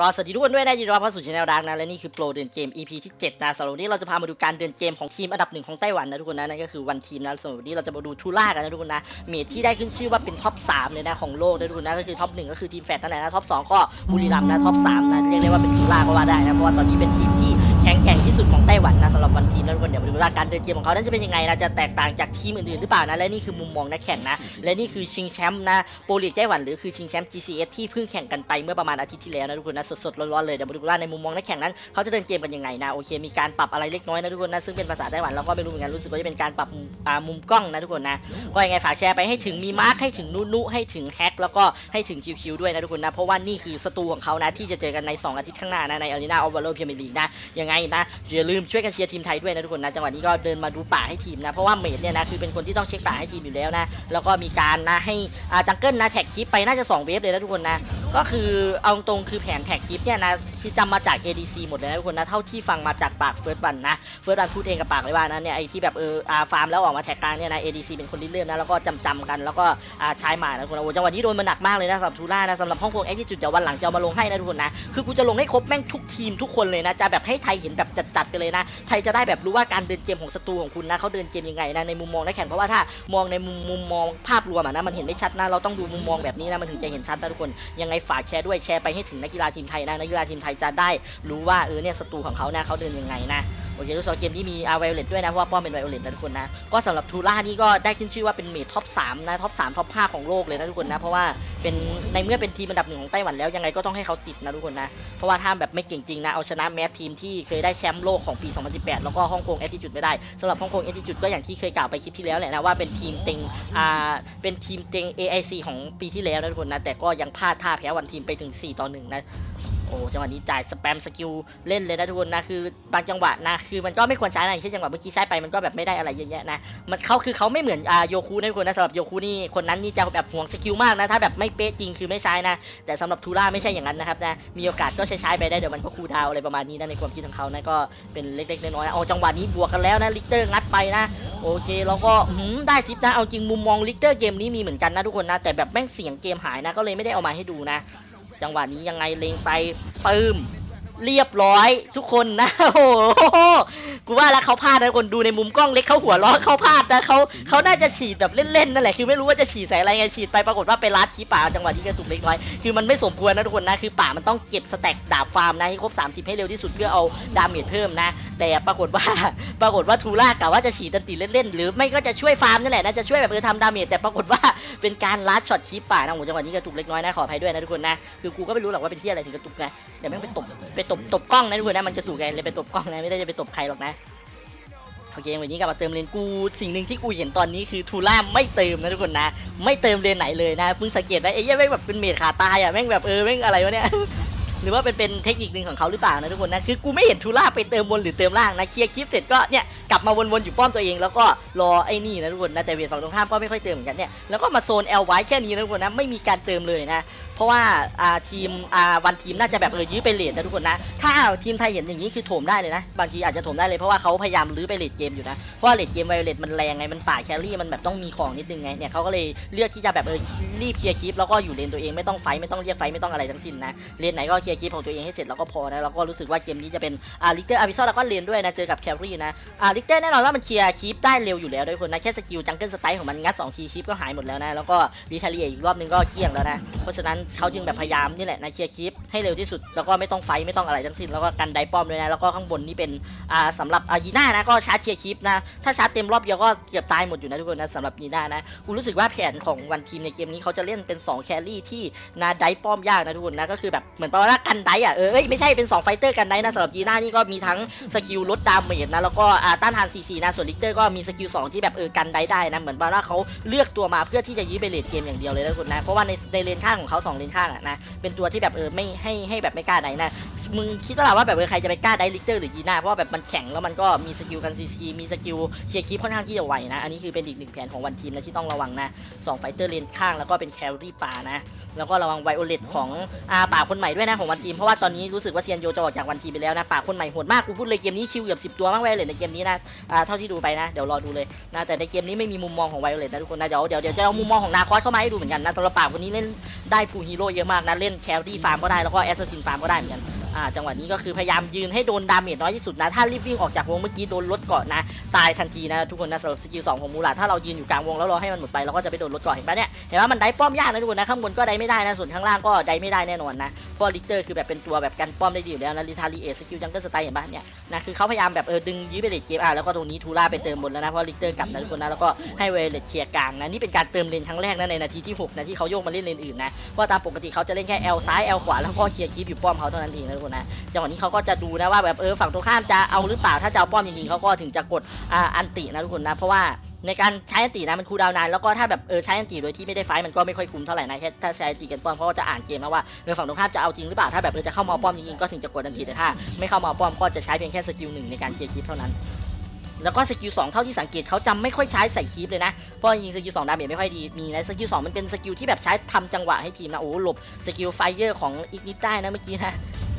ก็สวัสดีทุกคนด้วยนะยินดีต้อนรับเข้าสู่ช anel ดังนะและนี่คือโปรเดินเกม EP ที่7นะสำหรับวันนี้เราจะพามาดูการเดินเกมของทีมอันดับหนึ่งของไต้หวันนะทุกคนนะนั่นก็คือวันทีมนะสำหรับวันนี้เราจะมาดูทูล่ากันนะทุกคนนะเมทที่ได้ขึ้นชื่อว่าเป็นท็อป3เลยนะของโลกนะทุกคนนะก็คือท็อปหนึ่งก็คือทีมแฟร์นั่นแหละนะท็อปสองก็บุรีรัมย์นะท็อปสามนะเรียกได้ว่าเป็นทูล่าก็ว่าได้นะเพราะว่าตอนนี้เป็นทีมที่แข็งแกร่ง สุดของไต้หวันนะสำหรับวันทีนะทุกคนเดี๋ยวมาดูว่าการเดินเกมของเขานั้นจะเป็นยังไงนะจะแตกต่างจากทีมอื่นๆหรือเปล่านะและนี่คือมุมมองนักแข่งนะและนี่คือชิงแชมป์นะโปรลีกไต้หวันหรือคือชิงแชมป์ GCS ที่เพิ่งแข่งกันไปเมื่อประมาณอาทิตย์ที่แล้วนะทุกคนนะสดๆร้อนๆเลยเดี๋ยวมาดูว่าในมุมมองนักแข่งนั้นเขาจะเดินเกมกันยังไงนะโอเคมีการปรับอะไรเล็กน้อยนะทุกคนนะซึ่งเป็นภาษาไต้หวันเราก็ไม่รู้เหมือนกันรู้สึกว่าจะเป็นการปรับมุมกล้องนะทุกคนนะก็ยังไงฝากแชร์ไปให้ถึงมีมาร์คให้ถึงนุนุให้ถึงแฮกแล้วก็ให้ถึงคิวคิวด้วยนะทุกคนนะเพราะว่านี่คือศัตรูของเขานะที่จะเจอกันใน 2 อาทิตย์ข้างหน้านะในอารีนาออฟวอลเลอร์พรีเมียร์ลีกนะยังไงนะอย่าลืมช่วยกันเชียร์ทีมไทยด้วยนะทุกคนนะจังหวะนี้ก็เดินมาดูป่าให้ทีมนะเพราะว่าเมดเนี่ยนะคือเป็นคนที่ต้องเช็คป่าให้ทีมอยู่แล้วนะแล้วก็มีการนะให้อาจังเกิลนะแท็กชิปไปน่าจะสองเวฟเลยนะทุกคนนะ ก็คือเอาตรงคือแผนแท็กคลิปเนี่ยนะคือจำมาจาก ADC หมดเลยนะทุกคนนะเท่าที่ฟังมาจากปากเฟิร์สบันนะเฟิร์สบันพูดเองกับปากเลยว่านะเนี่ยไอที่แบบเอออาฟาร์มแล้วออกมาแท็กกลางเนี่ยนะ ADC เป็นคนริเริ่มนะแล้วก็จำจำกันแล้วก็อ่าใช้มานะทุกคนนะโอ้จังหวะนี้โดนมาหนักมากเลยนะสำหรับทูล่านะสำหรับฮ่องกงแอคที่จุดเดี๋ยววันหลังจะเอามาลงให้นะทุกคนนะคือกูจะลงให้ครบแม่งทุกทีมทุกคนเลยนะจะแบบให้ไทยเห็นแบบจัดๆกันเลยนะไทยจะได้แบบรู้ว่าการเดินเกมของศัตรูของคุณนะเขาเดินเกมยังไงนะในมุมมองนักแข่งเพราะว่าถ้ามองในมุมมุมมองภาพรวมอะนะมันเห็นไม่ชัดนะเราต้องดูมุมมองแบบนี้นะมันถึงจะเห็นชัดนะทุกคนยังไงฝากแชร์ด้วยแชร์ไปให้ถึงนักกีฬาทีมไทยนะนักกีฬาทีมไทยจะได้รู้ว่าเออเนี่ยศัตรูของเขาเนี่ยเขาเดินยังไงนะโอเคทุกสองเกมนี้มีอาไวโอเลตด้วยนะเพราะว่าป้อมเป็นไวโอเลตนะทุกคนนะก็สำหรับทูล่านี่ก็ได้ขึ้นชื่อว่าเป็นเมทท็อป3นะท็อป3ท็อป5ของโลกเลยนะทุกคนนะเพราะว่าเป็นในเมื่อเป็นทีมอันดับหนึ่งของไต้หวันแล้วยังไงก็ต้องให้เขาติดนะทุกคนนะเพราะว่าถ้าแบบไม่เก่งจริงนะเอาชนะแมสทีมที่เคยได้แชมป์โลกของปี 2018 แล้วก็ฮ่องกงแอติจูดไม่ได้สำหรับฮ่องกงแอตติจูดก็อย่างที่เคยกล่าวไปคลิปที่แล้วแหละนะว่าเป็นทีมเต็งอ่าเป็นทีมเต็ง AIC ของปีที่แล้วนะทุกคนนะแต่ก็ยังพลาดท่าแพ้วันทีมไปถึง 4 ต่อ 1 นะ โอ้จังหวะนี้จ่ายสแปมสกิลเล่นเลยนะทุกคนนะคือบางจังหวะนะคือมันก็ไม่ควรใช้นะอย่างเช่นจังหวะเมื่อกี้ใช้ไปมันก็แบบไม่ได้อะไรเยอะแยะนะมันเขาคือเขาไม่เหมือนอ่าโยคูนะทุกคนนะสำหรับโยคูนี่คนนั้นนี่จะแบบห่วงสกิลมากนะถ้าแบบไม่เป๊ะจริงคือไม่ใช้นะ แต่สำหรับทูล่าไม่ใช่อย่างนั้นนะครับนะมีโอกาสก็ใช้ใช้ไปได้เดี๋ยวมันก็คูดาวอะไรประมาณนี้นะในความคิดของเขานะก็เป็นเล็กๆน้อยๆนะเอาจังหวะนี้บวกกันแล้วนะลิกเตอร์งัดไปนะโอเคแล้วก็หืมได้ซิปนะเอาจริงมุมมองลิกเตอร์เกมนี้มีเหมือนกันนะทุกคนนะแต่แบบแม่งเสียงเกมหายนะก็เลยไม่ได้เอามาให้ดูนะ จังหวะนี้ยังไงเลงไปปืม เรียบร้อยทุกคนนะโอ้โหกูว่าแล้วเขาพลาดนะทุกคนดูในมุมกล้องเล็กเขาหัวล้อเขาพลาดนะเขาเขาน่าจะฉีดแบบเล่นๆนั่นแหละคือไม่รู้ว่าจะฉีดใส่อะไรไงฉีดไปปรากฏว่าไปลัดชี้ป่าจังหวะที่กระตุกเล็กน้อยคือมันไม่สมควรนะทุกคนนะคือป่ามันต้องเก็บสแต็กดาบฟาร์มนะให้ครบ 30 ให้เร็วที่สุดเพื่อเอาดาเมจเพิ่มนะ แต่ปรากฏว่าปรากฏว่าทูล่ากะว่าจะฉีดตันติเล่นๆหรือไม่ก็จะช่วยฟาร์มนี่แหละนะจะช่วยแบบเออทำดาเมจแต่ปรากฏว่าเป็นการลัดช็อตชี้ป่านะโหจังหวะนี้กระตุกเล็กน้อยนะขออภัยด้วยนะทุกคนนะคือกูก็ไม่รู้หรอกว่าเป็นที่อะไรถึงกระตุกนะเดี๋ยวแม่งไปตบไปตบตบกล้องนะทุกคนนะมันจะถูกไงเลยไปตบกล้องนะไม่ได้จะไปตบใครหรอกนะโอเควันนี้กลับมาเติมเลนกูสิ่งหนึ่งที่กูเห็นตอนนี้คือทูล่าไม่เติมนะทุกคนนะ ไม่เติมเลนไหนเลยนะเพิ่งสังเกตได้ไอ้เหี้ยแม่งแบบเป็นเมดขาตายอะแม่งแบบเออแม่งอะไรวะเนี่ยหรือว่าเป็นเป็นเทคนิคหนึ่งของเขาหรือเปล่านะทุกคนนะคือกูไม่เห็นทูล่าไปเติมบนหรือเติมล่างนะเคลียร์คลิปเสร็จก็เนี่ยกลับมาวนๆอยู่ป้อมตัวเองแล้วก็รอไอ้นี่นะทุกคนนะแต่เวทฝั่งตรงข้ามก็ไม่ค่อยเติมเหมือนกันเนี่ยแล้วก็มาโซนเอลไว้แค่นี้นะทุกคนนะไม่มีการเติมเลยนะ ราะว่าอ่าทีมอ่าวันทีมน่าจะแบบเออยื้อไปเลทนะทุกคนนะ ถ้าทีมไทยเห็นอย่างนี้คือโถมได้เลยนะ บางทีอาจจะโถมได้เลยเพราะว่าเขาพยายามลื้อไปเลทเกมอยู่นะ เพราะว่าเลทเกมไวเลตมันแรงไง มันป่าแครี่มันแบบต้องมีของนิดนึงไง เนี่ยเขาก็เลยเลือกที่จะแบบเออรีบเคลียร์คลิปแล้วก็อยู่เลนตัวเองไม่ต้องไฟไม่ต้องเรียกไฟไม่ต้องอะไรทั้งสิ้นนะ เลนไหนก็เคลียร์คลิปของตัวเองให้เสร็จแล้วก็พอนะ แล้วก็รู้สึกว่าเกมนี้จะเป็นอ่าลิกเตอร์อาร์บิซอแล้วก็เลนด้วยนะ เจอกับแครี่นะอ่าลิกเตอร์แน่นอนว่ามันเคลียร์คลิปได้เร็วอยู่แล้วด้วยคนนะแค่สกิลจังเกิลสไตล์ของมันงัด2ทีคลิปก็หายหมดแล้วนะแล้วก็รีทาเลียอีกรอบนึงก็เกลี้ยงแล้วนะเพราะฉะนั้นเขาจึงแบบพยายามนี่แหละนะเคลียร์คลิปให้เร็วที่สุดแล้วก็ไม่ต้องไฟไม่ต้องอะไรทั้งสิ้นแล้วก็กันไดป้อมด้วยนะแล้วก็ข้างบนนี่เป็นอ่าสำหรับอายีน่านะก็ชาร์จเคลียร์คลิปนะถ้าชาร์จเต็มรอบเดียวก็เกือบตายหมดอยู่นะทุกคนนะสำหรับยีน่านะกูรู้สึกว่าแผนของวันทีมในเกมนี้เขาจะเล่นเป็น2แครี่ที่นาไดป้อมยากนะทุกคนนะก็คือแบบเหมือนประมาณว่ากันไดอะเออไม่ใช่เป็น2ไฟเตอร์กันไดนะสำหรับยีน่านี่ก็มีทั้งสกิลลดดาเมจนะแล้วก็อ่าต้านทานซีซีนะส่วนลิกเตอร์ก็มีสกิล2ที่แบบเออกันไดได้นะเหมือนประมาณว่าเขาเลือกตัวมาเพื่อที่จะยื้อไปเลดเกมอย่างเดียวเลยนะทุกคนนะเพราะว่าในในเลนข้างของเขาสองเลนข้างอะนะเป็นตัวที่แบบเออไม่ให้ให้แบบไม่กล้าไหนนะมึงคิดว่าว่าแบบใครจะไปกล้าได้ลิเตอร์หรือยีน่าเพราะว่าแบบมันแข็งแล้วมันก็มีสกิลกันซีซีมีสกิลเคลียร์คลิปค่อนข้างที่จะไวนะ อันนี้คือเป็นอีกหนึ่งแผนของวันทีมนะที่ต้องระวังนะสองไฟเตอร์เลนข้างแล้วก็เป็นแคลรี่ป่านะ แล้วก็ระวังไวโอเลตของอาป่าคนใหม่ด้วยนะของวันทีมเพราะว่าตอนนี้รู้สึกว่าเซียนโยจะออกจากวันทีมไปแล้วนะป่าคนใหม่โหดมากกูพูดเลยเกมนี้คิวเกือบสิบตัวมากไวโอเลตในเกมนี้นะอ่าเท่าที่ดูไปนะเดี๋ยวรอดูเลยนะแต่ในเกมนี้ไม่มีมุมมองของไวโอเลตนะทุกคนนะเดี๋ยวเดี๋ยวเดี๋ยวจะเอามุมมองของนาคอสเข้ามาให้ดูเหมือนกันนะสำหรับป่าคนนี้เล่นได้ฟูฮีโร่เยอะมากนะเล่นแคลรี่ฟาร์มก็ได้แล้วก็แอสซัสซินฟาร์มก็ได้เหมือนกันอ่าจังหวะนี้ก็คือพยายามยืนให้โดนดาเมจน้อยที่สุดนะ ถ้ารีบวิ่งออกจากวงเมื่อกี้โดนรถเกาะนะ ตายทันทีนะทุกคนนะสำหรับสกิลสองของมูลาถ้าเรายืนอยู่กลางวงแล้วรอให้มันหมดไปเราก็จะไปโดนรถเกาะเห็นปะเนี่ยเห็นว่ามันได้ป้อมยากนะทุกคนนะข้างบนก็ได้ไม่ได้นะส่วนข้างล่างก็ได้ไม่ได้แน่นอนนะเพราะลิกเตอร์คือแบบเป็นตัวแบบกันป้อมได้ดีอยู่แล้วนะลิทารีเอสกิลจังเกิลสไตล์เห็นปะเนี่ยนะคือเขาพยายามแบบเออดึงยื้อไปเลทเกมอะแล้วก็ตรงนี้ทูล่าไปเติมบนแล้วนะเพราะลิกเตอร์กลับนะทุกคนนะแล้วก็ให้เวเลเคลียร์กลางนะนี่เป็นการเติมเลนครั้งแรกนะในนาทีที่หกนะที่เขาโยกมาเล่นเลนอื่นนะเพราะตามปกติเขาจะเล่นแค่ L ซ้าย L ขวาแล้วก็เคลียร์คีปอยู่ป้อมเขาเท่านั้นเองนะทุกคนนะจังหวะนี้เขาก็จะดูนะว่าแบบเออฝั่งตรงข้ามจะเอาหรือเปล่าถ้าจะเอาป้อมจริงๆเขาก็ถึงจะกดอ่าอันตินะทุกคนนะเพราะว่าในการใช้อันตินะมันคูลดาวนานแล้วก็ถ้าแบบเออใช้อันติโดยที่ไม่ได้ไฟท์มันก็ไม่ค่อยคุ้มเท่าไหร่นะแค่ถ้าใช้อันติกันป้อมเพราะว่าจะอ่านเกมนะว่าเออฝั่งตรงข้ามจะเอาจริงหรือเปล่าถ้าแบบเออจะเข้ามาเอป้อมจริงๆก็ถึงจะกดอันติแต่ถ้าไม่เข้ามาเอป้อมก็จะใช้เพียงแค่สกิลหนึ่งในการเคลียร์คลิปเท่านั้นแล้วก็สกิลสองเท่าที่สังเกตเขาจะไม่ค่อยใช้ใส่คีปเลยนะ เพราะจริงสกิลสองดาเมจไม่ค่อยดี มีนะสกิลสองมันเป็นสกิลที่แบบใช้ทำจังหวะให้ทีมนะ โอ้หหลบสกิลไฟเยอร์ของอีกนิดได้นะเมื่อกี้นะ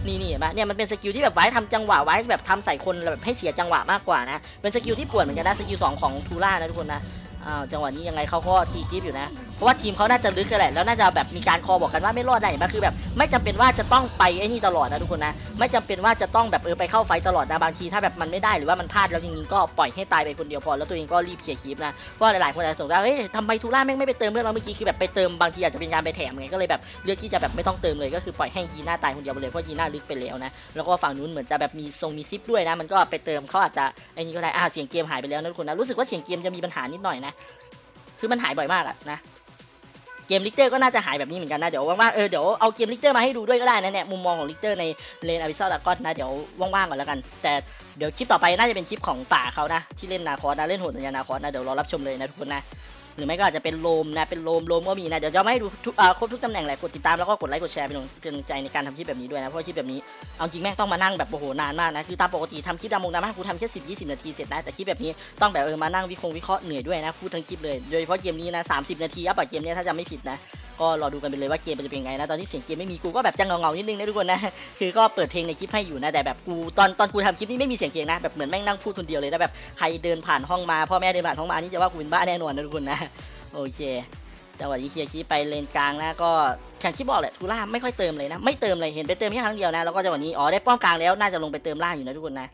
นี่นี่เห็นปะเนี่ยมันเป็นสกิลที่แบบไว้ทำจังหวะไว้แบบทำใส่คนแบบให้เสียจังหวะมากกว่านะเป็นสกิลที่ปวดเหมือนกันนะสกิลสองของทูล่านะทุกคนนะ อ้าวจังหวะนี้ยังไงเขาก็ทีคีปอยู่นะ เพราะว่าทีมเขาน่าจะลึกกันแหละแล้วน่าจะแบบมีการคอบอกกันว่าไม่รอดได้มาคือแบบ ไม่จำเป็นว่าจะต้องไปไอ้นี่ตลอดนะทุกคนนะไม่จำเป็นว่าจะต้องแบบเออไปเข้าไฟตลอดนะบางทีถ้าแบบมันไม่ได้หรือว่ามันพลาดแล้วจริงๆก็ปล่อยให้ตายไปคนเดียวพอแล้วตัวเองก็รีบเคลียร์คลิปนะเพราะหลายๆคนอาจจะสงสัยว่าเฮ้ยทำไมทูล่าแม่งไม่ไปเติมเรื่องเราเมื่อกี้คือแบบไปเติมบางทีอาจจะเป็นการไปแถมไงก็เลยแบบเลือกที่จะแบบไม่ต้องเติมเลยก็คือปล่อยให้ยีน่าตายคนเดียวไปเลยเพราะยีน่าลึกไปแล้วนะแล้วก็ฝั่งนู้นเหมือนจะแบบมีทรงมีซิปด้วยนะมันก็ไปเติมเขาอาจจะไอ้นี่ก็ได้อ่าเสียงเกมหายไปแล้วนะทุกคนนะรู้สึกว่าเสียงเกมจะมีปัญหานิดหน่อยนะคือมันหายบ่อยมากอะนะ เกมลิกเตอร์ก็น่าจะหายแบบนี้เหมือนกันนะ เดี๋ยวว่างๆ เออ เดี๋ยวเอาเกมลิกเตอร์มาให้ดูด้วยก็ได้นะเนี่ย มุมมองของลิกเตอร์ในเลนอาริซอลากอนนะ เดี๋ยวว่างๆ ก่อนแล้วกัน แต่เดี๋ยวคลิปต่อไปน่าจะเป็นคลิปของป่าเขานะ ที่เล่นนาคอสนะ เล่นโหดเหมือนยานนาคอสนะ เดี๋ยวรอรับชมเลยนะทุกคนนะ หรือไม่ก็อาจจะเป็นโลมนะเป็นโลมโลมก็มีนะเดี๋ยวจะไม่ให้ดูทุกอ่าครบทุกตำแหน่งแหละกดติดตามแล้วก็กดไลค์กดแชร์เป็นกำลังใจในการทำคลิปแบบนี้ด้วยนะเพราะคลิปแบบนี้เอาจริงแม่งต้องมานั่งแบบโอ้โหนานมากนะคือตามปกติทำคลิปดามงดรามากูทำแค่สิบยี่สิบนาทีเสร็จนะแต่คลิปแบบนี้ต้องแบบเออมานั่งวิเคราะห์วิเคราะห์เหนื่อยด้วยนะพูดทั้งคลิปเลยโดยเฉพาะเกมนี้นะสามสิบนาทีอัพอะเกมเนี้ยถ้าจำไม่ผิดนะ ก็รอดูกันไปเลยว่าเกมมันจะเป็นไงนะตอนที่เสียงเกมไม่มีกูก็แบบจะเงาๆนิดนึงนะทุกคนนะคือก็เปิดเพลงในคลิปให้อยู่นะแต่แบบกูตอนตอนกูทำคลิปนี้ไม่มีเสียงเพลงนะแบบเหมือนแม่งนั่งพูดคนเดียวเลยนะแบบใครเดินผ่านห้องมาพ่อแม่เดินผ่านห้องมานี่จะว่ากูเป็นบ้าแน่นอนนะทุกคนนะโอเคจังหวะนี้เคลียร์คีไปเลนกลางนะก็แข่งที่บอกแหละทูล่าไม่ค่อยเติมเลยนะไม่เติมเลยเห็นไปเติมแค่ครั้งเดียวนะแล้วก็จังหวะนี้อ๋อได้ป้อมกลางแล้วน่าจะลงไปเติมล่างอยู่นะทุกคนนะ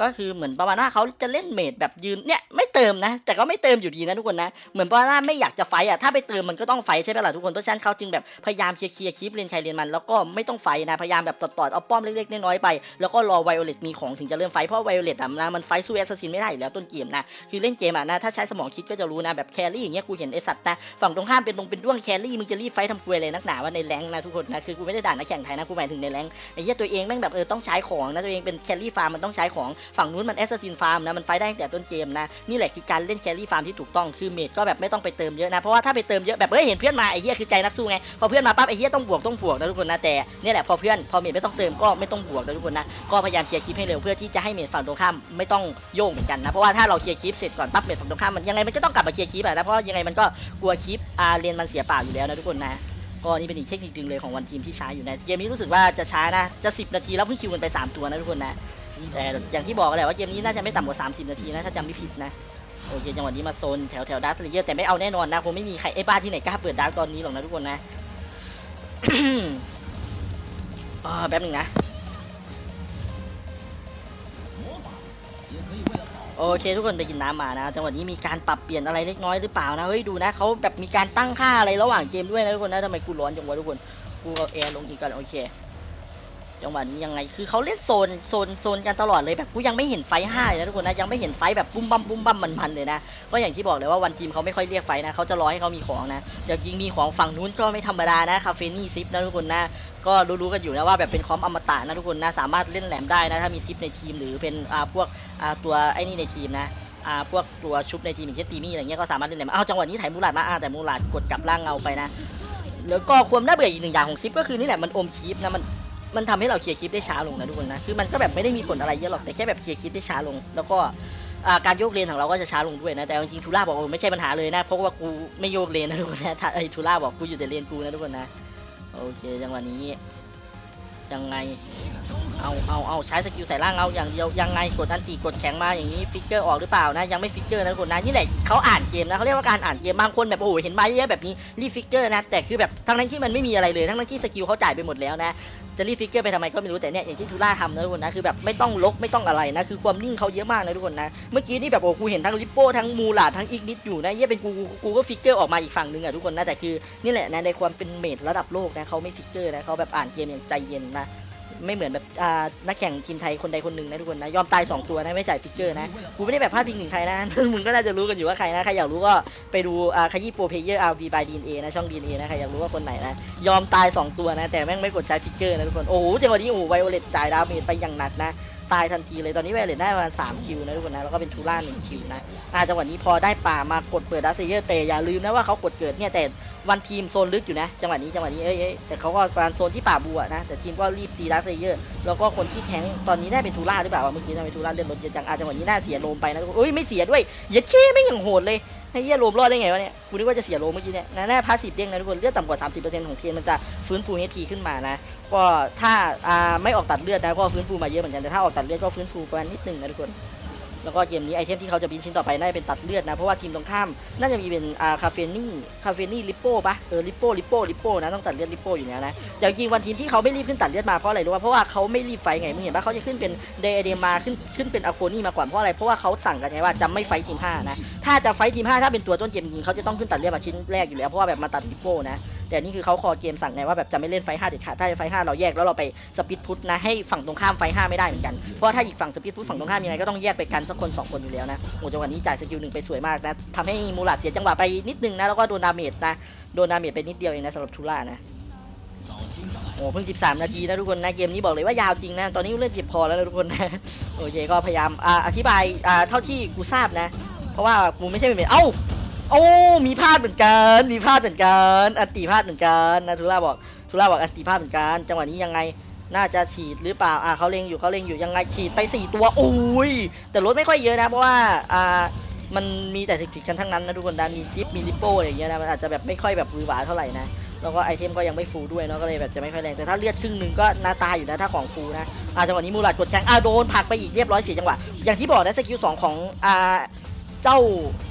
ก็คือเหมือนประมาณว่าเขาจะเล่นเมดแบบยืนเนี่ยไม่เติมนะ แต่ก็ไม่เติมอยู่ดีนะทุกคนนะ เหมือนประมาณว่าไม่อยากจะไฟอะถ้าไปเติมมันก็ต้องไฟใช่ไหมล่ะทุกคนเพราะฉะนั้นเขาจึงแบบพยายามเคลียร์เคลียร์คลิปเลนใครเลนมันแล้วก็ไม่ต้องไฟนะพยายามแบบตอดๆเอาป้อมเล็กๆน้อยๆไปแล้วก็รอไวโอเลตมีของถึงจะเริ่มไฟเพราะไวโอเลตอะนะมันไฟสู้แอสซัสซินไม่ได้อยู่แล้วต้นเกมนะคือเล่นเกมอะนะถ้าใช้สมองคิดก็จะรู้นะแบบแครี่อย่างเงี้ยกูเห็นไอสัตว์นะฝั่งตรงข้ามเป็นตรงเป็นด้วงแครี่มึงจะรีบไฟทำกวยเลยนักหนาว่าในแรงค์นะทุกคนนะคือกูไม่ได้ด่านักแข่งไทยนะกูหมายถึงในแรงไอ้เหี้ยตัวเองแม่งแบบเออต้องใช้ของนะตัวเองเป็นแครี่ฟาร์มมันต้องใช้ของฝั่งนู้นมันแอสซัสซินฟาร์มนะมันไฟได้ตั้งแต่ต้นเกมนะนี่แหละคือการเล่นแครี่ฟาร์มที่ถูกต้องคือเมดก็แบบไม่ต้องไปเติมเยอะนะเพราะว่าถ้าไปเติมเยอะแบบเอ้ยเห็นเพื่อนมาไอ้เหี้ยคือใจนักสู้ไงพอเพื่อนมาปั๊บไอ้เหี้ยต้องบวกต้องบวกนะทุกคนนะแต่เนี่ยแหละพอเพื่อนพอเมดไม่ต้องเติมก็ไม่ต้องบวกนะทุกคนนะก็พยายามเคลียร์คลิปให้เร็วเพื่อที่จะให้เมดฝั่งตรงข้ามไม่ต้องโยงเหมือนกันนะเพราะว่าถ้าเราเคลียร์คลิปเสร็จก่อนปั๊บเมดฝั่งตรงข้ามมันยังไงมันก็ต้องกลับมาเคลียร์คลิปอะนะเพราะยังไงมันก็กลัวคลิปอาเรียนมันเสียเปล่าอยู่แล้วนะทุกคนนะก็นี่เป็นอีกเทคนิคหนึ่งเลยของวันทีมที่ช้าอยู่ในเกมนี้รู้สึกว่าจะช้านะจะ 10 นาทีแล้วเพิ่งคิวกันไป 3 ตัวนะทุกคนนะ แต่อย่างที่บอกแหละว่าเกมนี้น่าจะไม่ต่ำกว่า 30 นาทีนะ ถ้าจำไม่ผิดนะ โอเคจังหวะนี้มาโซนแถวแถวดาร์คเลเยอร์แต่ไม่เอาแน่นอนนะคงไม่มีใครไอ้บ้าที่ไหนกล้าเปิดดาร์ตอนนี้หรอกนะทุกคนนะอ่าแป๊บนึงนะโอเคทุกคนไปกินน้ำมานะจังหวะนี้มีการปรับเปลี่ยนอะไรเล็กน้อยหรือเปล่านะเฮ้ยดูนะเขาแบบมีการตั้งค่าอะไรระหว่างเกมด้วยนะทุกคนนะทำไมกูร้อนจังวะทุกคนกูเอาแอร์ลงอีกก่อนโอเค จังหวะนี้ยังไงคือเขาเล่นโซนโซนโซนกันตลอดเลยแบบกูยังไม่เห็นไฟห้าเลยนะทุกคนนะยังไม่เห็นไฟแบบบุ้มบั้มบุ้มบั้มมันๆเลยนะก็อย่างที่บอกเลยว่าวันทีมเขาไม่ค่อยเรียกไฟนะเขาจะรอให้เขามีของนะเดี๋ยวจริงมีของฝั่งนู้นก็ไม่ธรรมดานะคาเฟนี่ซิปนะทุกคนนะก็รู้ๆกันอยู่นะว่าแบบเป็นคอมอมตะนะทุกคนนะสามารถเล่นแหลมได้นะถ้ามีซิปในทีมหรือเป็นอ่าพวกอ่าตัวไอ้นี่ในทีมนะอ่าพวกตัวชุบในทีมอย่างเช่นตีมี่อะไรเงี้ยก็สามารถเล่นแหลมเอ้าจังหวะนี้ถ่ายมูลาดมาอ้าแต่มูลาดกดกลับร่างเงาไปนะแล้วก็ความน่าเบื่ออีกหนึ่งอย่างของซิปก็คือนี่แหละมันอมคีปนะมัน มันทำให้เราเคลียร์คลิปได้ช้าลงนะทุกคนนะคือมันก็แบบไม่ได้มีผลอะไรเยอะหรอกแต่แค่แบบเคลียร์คลิปได้ช้าลง แล้วก็การโยกเลนของเราก็จะช้าลงด้วยนะแต่จริงทูล่าบอกโอ้ไม่ใช่ปัญหาเลยนะเพราะว่ากูไม่โยกเลนนะทุกคนนะไอ้ทูล่าบอกกูอยู่แต่เลนกูนะทุกคนนะโอเคจังหวะนี้ยังไงเอาเอาเอาใช้สกิลใส่ร่างเอาอย่างเดียวยังไงกดอันตีกดแข็งมาอย่างนี้ฟิกเกอร์ออกหรือเปล่านะยังไม่ฟิกเกอร์นะทุกคนนะนี่แหละเขาอ่านเกมนะเขาเรียกว่าการอ่านเกมบางคนแบบโอ้โหเห็นใบเยอะแบบนี้รีฟิกเกอร์นะแต่คือแบบทั้งนั้นที่มันไม่มีอะไรเลยทั้งนั้นที่สกิลเขาจ่ายไปหมดแล้วนะ จะรีฟิกเกอร์ไปทำไมก็ไม่รู้แต่เนี่ยอย่างที่ทูล่าทำนะทุกคนนะคือแบบไม่ต้องลกไม่ต้องอะไรนะคือความนิ่งเขาเยอะมากนะทุกคนนะเมื่อกี้นี่แบบโอ้กูเห็นทั้งลิปโป้ทั้งมูลาทั้งอีกนิดอยู่นะเยี่ยเป็นกูกูก็ฟิกเกอร์ออกมาอีกฝั่งหนึงอะทุกคนนะแต่คือนี่แหละนะในความเป็นเมดระดับโลกนะเขาไม่ฟิกเกอร์นะเขาแบบอ่านเกมอย่างใจเย็นนะ ไม่เหมือนแบบอ่านักแข่งทีมไทยคนใดคนหนึ่งนะทุกคนนะยอมตายสองตัวนะไม่จ่ายฟิกเกอร์นะกูไม่ได้แบบพลาดพิงถึงใครนะมึงก็น่าจะรู้กันอยู่ว่าใครนะใครอยากรู้ก็ไปดูอ่าขยี้โปรเพเยอร์อาร์วีบายดีเอนะช่องดีเอนะใครอยากรู้ว่าคนไหนนะยอมตาย 2 ตัวนะแต่แม่งไม่กดใช้ฟิกเกอร์นะทุกคนโอ้โหจังหวะนี้โอ้โหไวโอเลตจ่ายดาเมจไปอย่างหนักนะ ตายทันทีเลยตอนนี้ไวโอเลตได้ประมาณ3คิวนะทุกคนนะแล้วก็เป็นทูล่า1คิวนะอาจังหวะนี้พอได้ป่ามากดเปิดดัซเซเยอร์แต่อย่าลืมนะว่าเขากดเกิดเนี่ยแต่วันทีมโซนลึกอยู่นะ จังหวะนี้จังหวะนี้เอ้ยแต่เขาก็การโซนที่ป่าบัวนะ แต่ทีมก็รีบตีดัซเซเยอร์แล้วก็คนที่แทงตอนนี้ได้เป็นทูล่าหรือเปล่าเมื่อกี้นะเป็นทูล่าเล่นรถเยอะจังอาจังหวะนี้น่าเสียโลมไปนะเอ้ยไม่เสียด้วยเย็ดเช่ไม่อย่างโหดเลยให้เหี้ยโลมรอดได้ไงวะเนี่ยกูนึกว่าจะเสียโลมเมื่อกี้เนี่ยนะแน่พาสีเด้งนะทุกคนเลือดต่ำกว่า 30%ของเทียนมันจะฟื้นฟูเฮทีขึ้นมานะ ก็ถ้าอ่าไม่ออกตัดเลือดนะก็ฟื้นฟูมาเยอะเหมือนกันแต่ถ้าออกตัดเลือดก็ฟื้นฟูประมาณนิดหนึ่งนะทุกคนแล้วก็เกมนี้ไอเทมที่เขาจะบินชิ้นต่อไปน่าจะเป็นตัดเลือดนะ เพราะว่าทีมตรงข้ามน่าจะมีเป็นอ่าคาเฟนี่คาเฟนี่ลิปโป้ปะเออลิปโป้ลิปโป้ลิปโป้นะต้องตัดเลือดลิปโป้อยู่แล้วนะแต่จริงวันทีมที่เขาไม่รีบขึ้นตัดเลือดมาเพราะอะไรรู้ป่ะเพราะว่าเขาไม่รีบไฟไงมึงเห็นปะเขาจะขึ้นเป็นเดเดมาขึ้นขึ้นเป็นอะโคนี่มาก่อนเพราะอะไรเพราะว่าเขาสั่งกันไงว่าจะไม่ไฟทีมห้านะถ้าจะไฟทีมห้าถ้าเป็นตัวต้นเกมจริงเขาจะต้องขึ้นตัดเลือดมาชิ้นแรกอยู่แล้วเพราะว่าแบบมาตัดลิปโป้นะ แต่นี่คือเขาคอเกมสั่งไงว่าแบบจะไม่เล่นไฟห้าเด็ดขาดถ้าไฟห้าเราแยกแล้วเราไปสปิดพุทนะให้ฝั่งตรงข้ามไฟห้าไม่ได้เหมือนกันเพราะว่าถ้าอีกฝั่งสปิดพุทฝั่งตรงข้ามยังไงก็ต้องแยกไปกันสักคนสองคนอยู่แล้วนะโอ้จังหวะนี้จ่ายสกิลหนึ่งไปสวยมากนะทำให้มูลาดเสียจังหวะไปนิดนึงนะแล้วก็โดนดาเมจนะโดนดาเมจไปนิดเดียวเองนะสำหรับทูล่านะโอ้เพิ่ง 13 นาทีนะทุกคนนะเกมนี้บอกเลยว่ายาวจริงนะ ตอนนี้เล่นเจ็บพอแล้วนะทุกคนนะโอเคก็พยายามอาอธิบายเท่าที่กูทราบนะ เพราะว่ากูไม่ใช่เป็นเอ้า โอ้ มีพลาดเหมือนกัน มีพลาดเหมือนกัน อันตีพลาดเหมือนกันนะทุล่าบอกทุล่าบอกอันตีพลาดเหมือนกัน จังหวะนี้ยังไง น่าจะฉีดหรือเปล่า อ่าเขาเล็งอยู่เขาเล็งอยู่ยังไงฉีดไปสี่ตัวโอ้ย แต่รถไม่ค่อยเยอะนะ เพราะว่า อ่า มันมีแต่ถิกๆกันทั้งนั้นนะทุกคนนะมีซิป มีลิปโป้อะไรอย่างเงี้ยนะ มันอาจจะแบบไม่ค่อยแบบวือหวาเท่าไหร่นะ แล้วก็ไอเทมก็ยังไม่ฟูด้วยเนาะ ก็เลยแบบจะไม่ค่อยแรง แต่ถ้าเลือดครึ่งหนึ่งก็หนาตาอยู่นะ ถ้าของฟูนะ อ่าจังหวะนี้มูรัดกดแชงอ่าโดนผักไปอีกเรียบร้อยเสียจังหวะ อย่างที่บอกนะสกิลสองของอ่าเจ้า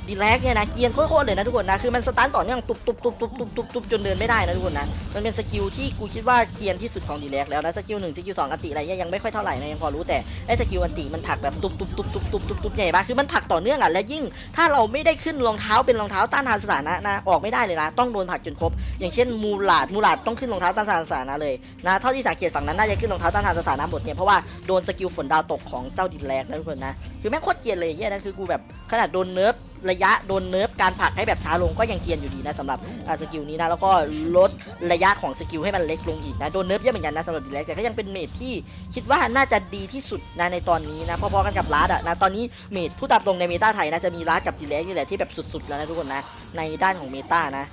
ดีแลกเนี่ยนะเกียนโคตรๆเลยนะทุกคนนะคือมันสตาร์ทต่อเนื่องตุบตุบตุบตุบตุบตุบตุบจนเดินไม่ได้นะทุกคนนะมันเป็นสกิลที่กูคิดว่าเกียนที่สุดของดีแลกแล้วนะสกิลหนึ่งสกิลสองอันติอะไรเนี่ยยังไม่ค่อยเท่าไหร่นะยังพอรู้แต่ไอ้สกิลอันติมันผักแบบตุบตุบตุบตุบตุบตุบตุบใหญ่ปะคือมันผักต่อเนื่องอะและยิ่ง ถ้าเราไม่ได้ขึ้นรองเท้าเป็นรองเท้าต้านทานสถานะนะออกไม่ได้เลยนะ ต้องโดนผักจนครบ อย่างเช่นมูลาดมูลาดต้องขึ้นรองเท้าต้านทานสถานะเลยนะเท่าที่สังเกตฝั่งนั้นน่าจะขึ้นรองเท้าต้านทานสถานะหมดเนี่ยเพราะว่าโดนสกิลฝนดาวตกของเจ้าดินแลกนะทุกคนนะคือแม่งโคตรเกียนเลยเหี้ยนะคือกูแบบขนาดโดนเนิร์ฟ ระยะโดนเนิร์ฟการผลักให้แบบช้าลงก็ยังเกียนอยู่ดีนะสำหรับสกิลนี้นะแล้วก็ลดระยะของสกิลให้มันเล็กลงอีกนะโดนเนิร์ฟเยอะเหมือนกันนะสำหรับดีแลกแต่ก็ยังเป็นเมทที่คิดว่าน่าจะดีที่สุดนะในตอนนี้นะพอๆกันกับลาดอะนะตอนนี้เมทผู้ตามตรงในเมตาไทยนะจะมีลาดกับดีแลกนี่แหละที่แบบสุดๆแล้วนะทุกคนนะในด้านของเมตานะ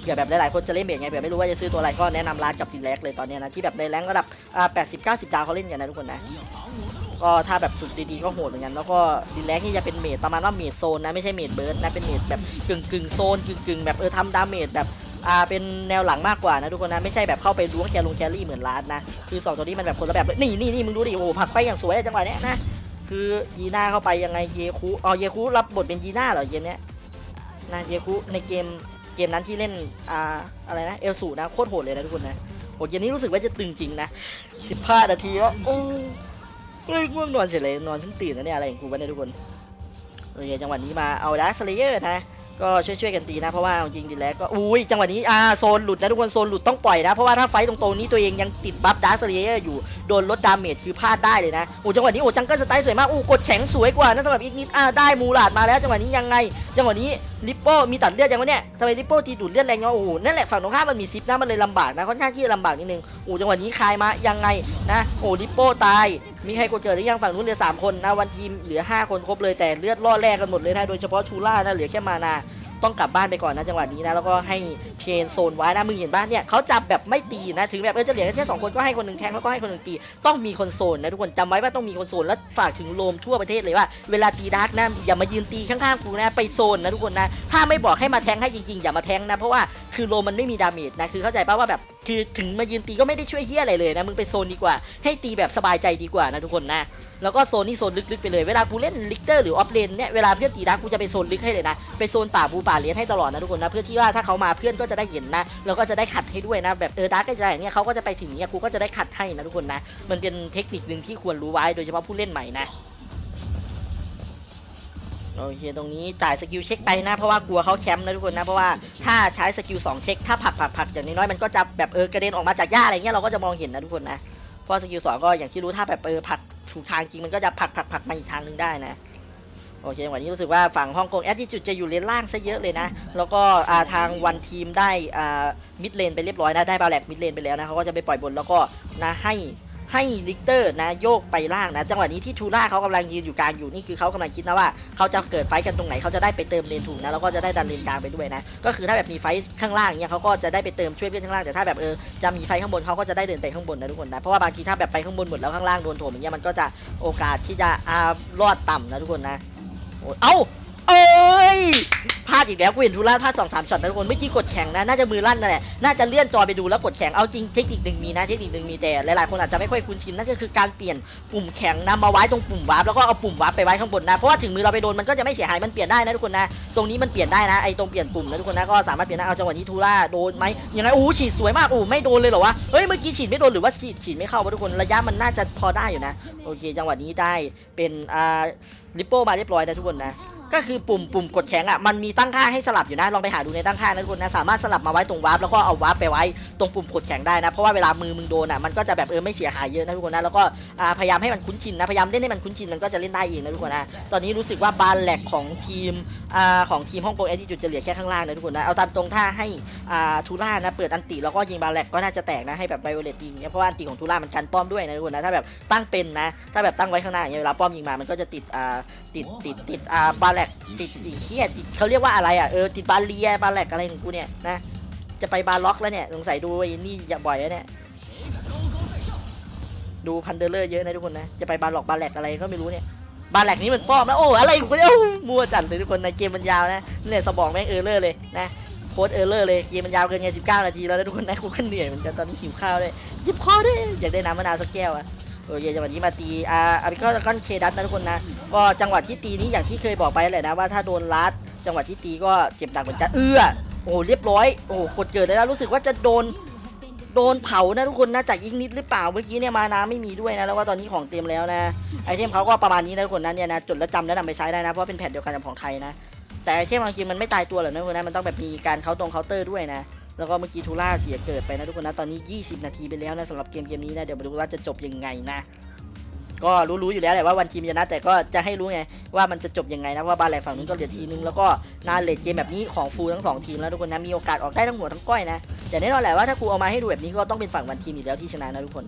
เผื่อแบบหลายๆคนจะเล่นเมทไงเผื่อไม่รู้ว่าจะซื้อตัวอะไรก็แนะนำลาดกับดีแลกเลยตอนนี้นะที่แบบในแรงระดับ80 90 ดาวเขาเล่นกันนะทุกคนนะ ก็ถ้าแบบสุดดีๆก็โหดเหมือนกัน แล้วก็ดีแลกนี่จะเป็นเมดประมาณว่าเมดโซนนะไม่ใช่เมดเบิร์ดนะเป็นเมดแบบกึ่งกึ่งๆโซนกึ่งกึ่งๆแบบเออทำดาเมจแบบอ่าเป็นแนวหลังมากกว่านะทุกคนนะไม่ใช่แบบเข้าไปล้วงแคลงแคลรี่เหมือนลาดนะคือสองตัวนี้มันแบบคนละแบบเลยนี่นี่นี่มึงดูดิโอ้โหผักไปอย่างสวยจังหวะเนี้ยนะคือยีน่าเข้าไปยังไงเยคุอ๋อเยคุรับบทเป็นยีน่าเหรอเกมเนี้ยนะเยคุในเกมเกมนั้นที่เล่นอ่าอะไรนะเอลสูนะโคตรโหดเลยนะทุกคนนะโอ้เกมนี้รู้สึกว่าจะตึงจริงนะ15นาทีแล้วโอ้ เฮ้ยง่วงนอนเฉยเลยนอนทั้งตื่นนะเนี่ยอะไรของกูวะเนี่ยทุกคนโอเคจังหวะนี้มาเอาดักสเลเยอร์นะก็ช่วยๆกันตีนะเพราะว่าเอาจริงแล้วก็อุ้ยจังหวะนี้อ่าโซนหลุดนะทุกคนโซนหลุดต้องปล่อยนะเพราะว่าถ้าไฟต์ตรงๆนี้ตัวเองยังติดบัฟดักสเลเยอร์อยู่โดนลดดาเมจคือพลาดได้เลยนะโอ้จังหวะนี้โอ้จังเกิลสไตล์สวยมากโอ้กดแข็งสวยกว่านะสำหรับอีกนิดอ่าได้มูลาดมาแล้วจังหวะนี้ยังไง จังหวะนี้ ลิปโป้มีตัดเลือดยังวะเนี่ยทำไมลิปโป้ทีดูดเลือดแรงเนาะโอ้โหนั่นแหละฝั่งตรงข้ามมันมีซิปนะมันเลยลำบากนะค่อนข้างที่จะลำบากนิดนึงโอ้จังหวะนี้คลายมายังไงนะโอ้ลิปโป้ตาย มีใครกดเกิดหรือยังฝั่งนู้นเหลือ 3 คนนะวันทีมเหลือ 5 คนครบเลยแต่เลือดล่อแรกกันหมดเลยนะโดยเฉพาะทูล่านะเหลือแค่มานา ต้องกลับบ้านไปก่อนนะจังหวะนี้นะแล้วก็ให้เคนโซนไว้นะมือเห็นบ้านเนี่ยเขาจับแบบไม่ตีนะถึงแบบเออจะเหลือแค่สองคนก็ให้คนหนึ่งแทงแล้วก็ให้คนหนึ่งตีต้องมีคนโซนนะทุกคนจำไว้ว่าต้องมีคนโซนแล้วฝากถึงโลมทั่วประเทศเลยว่าเวลาตีดาร์กนะอย่ามายืนตีข้างๆกูนะไปโซนนะทุกคนนะถ้าไม่บอกให้มาแทงให้จริงๆอย่ามาแทงนะเพราะว่าคือโลมมันไม่มีดาเมจนะคือเข้าใจป่ะว่าแบบ คือถึงมายืนตีก็ไม่ได้ช่วยเฮี้ยอะไรเลยนะ มึงไปโซนดีกว่า ให้ตีแบบสบายใจดีกว่านะทุกคนนะ แล้วก็โซนนี่โซนลึกๆไปเลย เวลากูเล่นลิกเตอร์หรือออฟเลนเนี่ย เวลาเพื่อนตีดักกูจะไปโซนลึกให้เลยนะ ไปโซนป่าบูป่าเลี้ยนให้ตลอดนะทุกคนนะ เพื่อที่ว่าถ้าเขามาเพื่อนก็จะได้เห็นนะ แล้วก็จะได้ขัดให้ด้วยนะ แบบเออดักก็จะอย่างเงี้ยเขาก็จะไปถึงเนี้ยกูก็จะได้ขัดให้นะทุกคนนะ มันเป็นเทคนิคหนึ่งที่ควรรู้ไว้โดยเฉพาะผู้เล่นใหม่นะ โอเคตรงนี้จ่ายสกิลเช็คไปนะเพราะว่ากลัวเขาแคมป์นะทุกคนนะเพราะว่าถ้าใช้สกิล2เช็คถ้าผักผักผักอย่างน้อยมันก็จะแบบเออกระเด็นออกมาจากหญ้าอะไรเงี้ยเราก็จะมองเห็นนะทุกคนนะเพราะสกิลสองก็อย่างที่รู้ถ้าแบบเออผักถูกทางจริงมันก็จะผักผักผักมาอีกทางหนึงได้นะโอเควันนี้รู้สึกว่าฝั่งฮ่องกงแอดที่จุดจะอยู่เลนล่างซะเยอะเลยนะ แล้วก็าทางวันทีมได้มิดเลนไปเรียบร้อยนะได้บาแลกมิดเลนไปแล้วนะเขาก็จะไปปล่อยบนแล้วก็นะให้ ให้ลิกเตอร์นะโยกไปล่างนะจังหวะนี้ที่ทูล่าเขากำลังยืนอยู่กลางอยู่นี่คือเขากำลังคิดนะว่าเขาจะเกิดไฟกันตรงไหนเขาจะได้ไปเติมเลนถูกนะแล้วก็จะได้ดันเลนกลางไปด้วยนะก็คือถ้าแบบมีไฟข้างล่างเนี่ยเขาก็จะได้ไปเติมช่วยเพื่อนข้างล่างแต่ถ้าแบบเออจะมีไฟข้างบนเขาก็จะได้เดินไปข้างบนนะทุกคนนะเพราะว่าบางทีถ้าแบบไปข้างบนหมดแล้วข้างล่างโดนโถมอย่างเงี้ยมันก็จะโอกาสที่จะอารอดต่ำนะทุกคนนะโอ้ยเอ้า ยพลาดอีกแล้วกูเห็นทูล่าพลาดสองสามช็อตนะทุกคนไม่ที่กดแข่งนะน่าจะมือลั่นนั่นแหละน่าจะเลื่อนจอไปดูแล้วกดแข่งเอาจริงเทคนิคหนึ่งมีนะเทคนิคหนึ่งมีแต่หลายๆคนอาจจะไม่ค่อยคุ้นชินนั่นก็คือการเปลี่ยนปุ่มแข่งนะมาไว้ตรงปุ่มวาร์ปแล้วก็เอาปุ่มวาร์ปไปไว้ข้างบนนะเพราะว่าถึงมือเราไปโดนมันก็จะไม่เสียหายมันเปลี่ยนได้นะทุกคนนะตรงนี้มันเปลี่ยนได้นะไอ้ตรงเปลี่ยนปุ่มนะทุกคนนะก็สามารถเปลี่ยนได้เอาจังหวะนี้ทูล่าโดนไหมยังไงอู้ฉีดสวยมากอู้ไม่โดนเลยเหรอวะเฮ้ยเมื่อกี้ฉีดไม่โดนหรือว่าฉีดฉีดไม่เข้าวะทุกคนระยะมันน่าจะพอได้อยู่นะโอเคจังหวะนี้ได้เป็นอ่าลิปโป้มาเรียบร้อยนะทุกคนนะก็คือปุ่มปุ่มกดแข็งอะมันมีตั้งค่าให้สลับอยู่นะลองไปหาดูในตั้งค่านะทุกคนนะสามารถสลับมาไว้ตรงวาร์ปแล้วก็เอาวาร์ปไปไว้ตรงปุ่มกดแข็งได้นะเพราะว่าเวลามือมึงโดนอะมันก็จะแบบเออไม่เสียหายเยอะนะทุกคนนะแล้วก็พยายามให้มันคุ้นชินนะพยายามเล่นให้มันคุ้นชินมันก็จะเล่นได้เองนะทุกคนนะตอนนี้รู้สึกว่าบาลแลกของทีมอ่าของทีมฮ่องกงแอตติจูดจะเหลือแค่ข้างล่างนะทุกคนนะเอาตามตรงถ้าให้อ่าทูล่านะเปิดอันติแล้วก็ยิงบาลแลกก็น่าจะแตกนะให้แบบไบโอเลตยิงเนี่ยเพราะว่าอันติของทูล่ามันกันป้อมด้วยนะทุกคนนะถ้าแบบตั้งเป็นนะถ้าแบบตั้งไว้ข้างหน้าอย่างเงี้ยเวลาป้อมยิงมามันก็จะติดอ่าติดติดติดอ่าบาแลกติดติดเฮียติดเขาเรียกว่าอะไรอะเออติดบาเลียบาแลกอะไรของกูเนี่ยนะจะไปบาล็อกแล้วเนี่ยสงสัยดูไอ้นี่อย่าบ่อยแล้วเนี่ยดูพันเดอร์เลอร์เยอะนะทุกคนนะจะไปบาล็อกบาแลกอะไรก็ไม่รู้เนี่ยบาแลกนี้มันป้อมแล้วโอ้อะไรกูเนี่ยโอ้มัวจัดเลยทุกคนในะเกมมันยาวนะเนี่ยสมองแม่งเออร์เลอร์เลยนะโค้ดเออร์เลอร์เลยเกมมันยาวเกินไง19 นาทีแล้วนะทุกคนนะกูก็เหนื่อยเหมือนกันตอนนี้หิวข้าวเลยจิบคอด้วยอยากได้น้ำมะนาวสักแก้วอะ โอเคจังหวะนี้มาตีอาอาบิโกก้อนเคดัสนะทุกคนนะก็จังหวะที่ตีนี้อย่างที่เคยบอกไปแหละนะว่าถ้าโดนลัดจังหวะที่ตีก็เจ็บหนักเหมือนกันเอื้อโอ้เรียบร้อยโอ้กดเกิดเลยนะรู้สึกว่าจะโดนโดนเผานะทุกคนนะจากอีกนิดหรือเปล่าเมื่อกี้เนี่ยมานาไม่มีด้วยนะแล้วว่าตอนนี้ของเต็มแล้วนะไอเทมเขาก็ประมาณนี้นะทุกคนนะเนี่ยนะจดแล้วจำแล้วนำไปใช้ได้นะเพราะเป็นแผ่นเดียวกันกับของไทยนะแต่ไอเทมบางทีมันไม่ตายตัวหรอกนะทุกคนนะมันต้องแบบมีการเคาน์ตรงเคาน์เตอร์ด้วยนะ แล้วก็เมื่อกี้ทูล่าเสียเกิดไปนะทุกคนนะ ตอนนี้ 20 นาทีไปแล้วนะสำหรับเกมเกมนี้นะ เดี๋ยวมาดูว่าจะจบยังไงนะ ก็รู้ๆอยู่แล้วแหละว่าวันทีมชนะ แต่ก็จะให้รู้ไงว่ามันจะจบยังไงนะว่าบาแหลกฝั่งนู้นก็เหลือทีนึงแล้วก็นาเลดเกมแบบนี้ของฟูลทั้งสองทีมแล้วทุกคนนะมีโอกาสออกได้ทั้งหัวทั้งก้อยนะแต่แน่นอนแหละว่าถ้ากูเอามาให้ดูแบบนี้ก็ต้องเป็นฝั่งวันทีมอีกแล้วที่ชนะนะทุกคน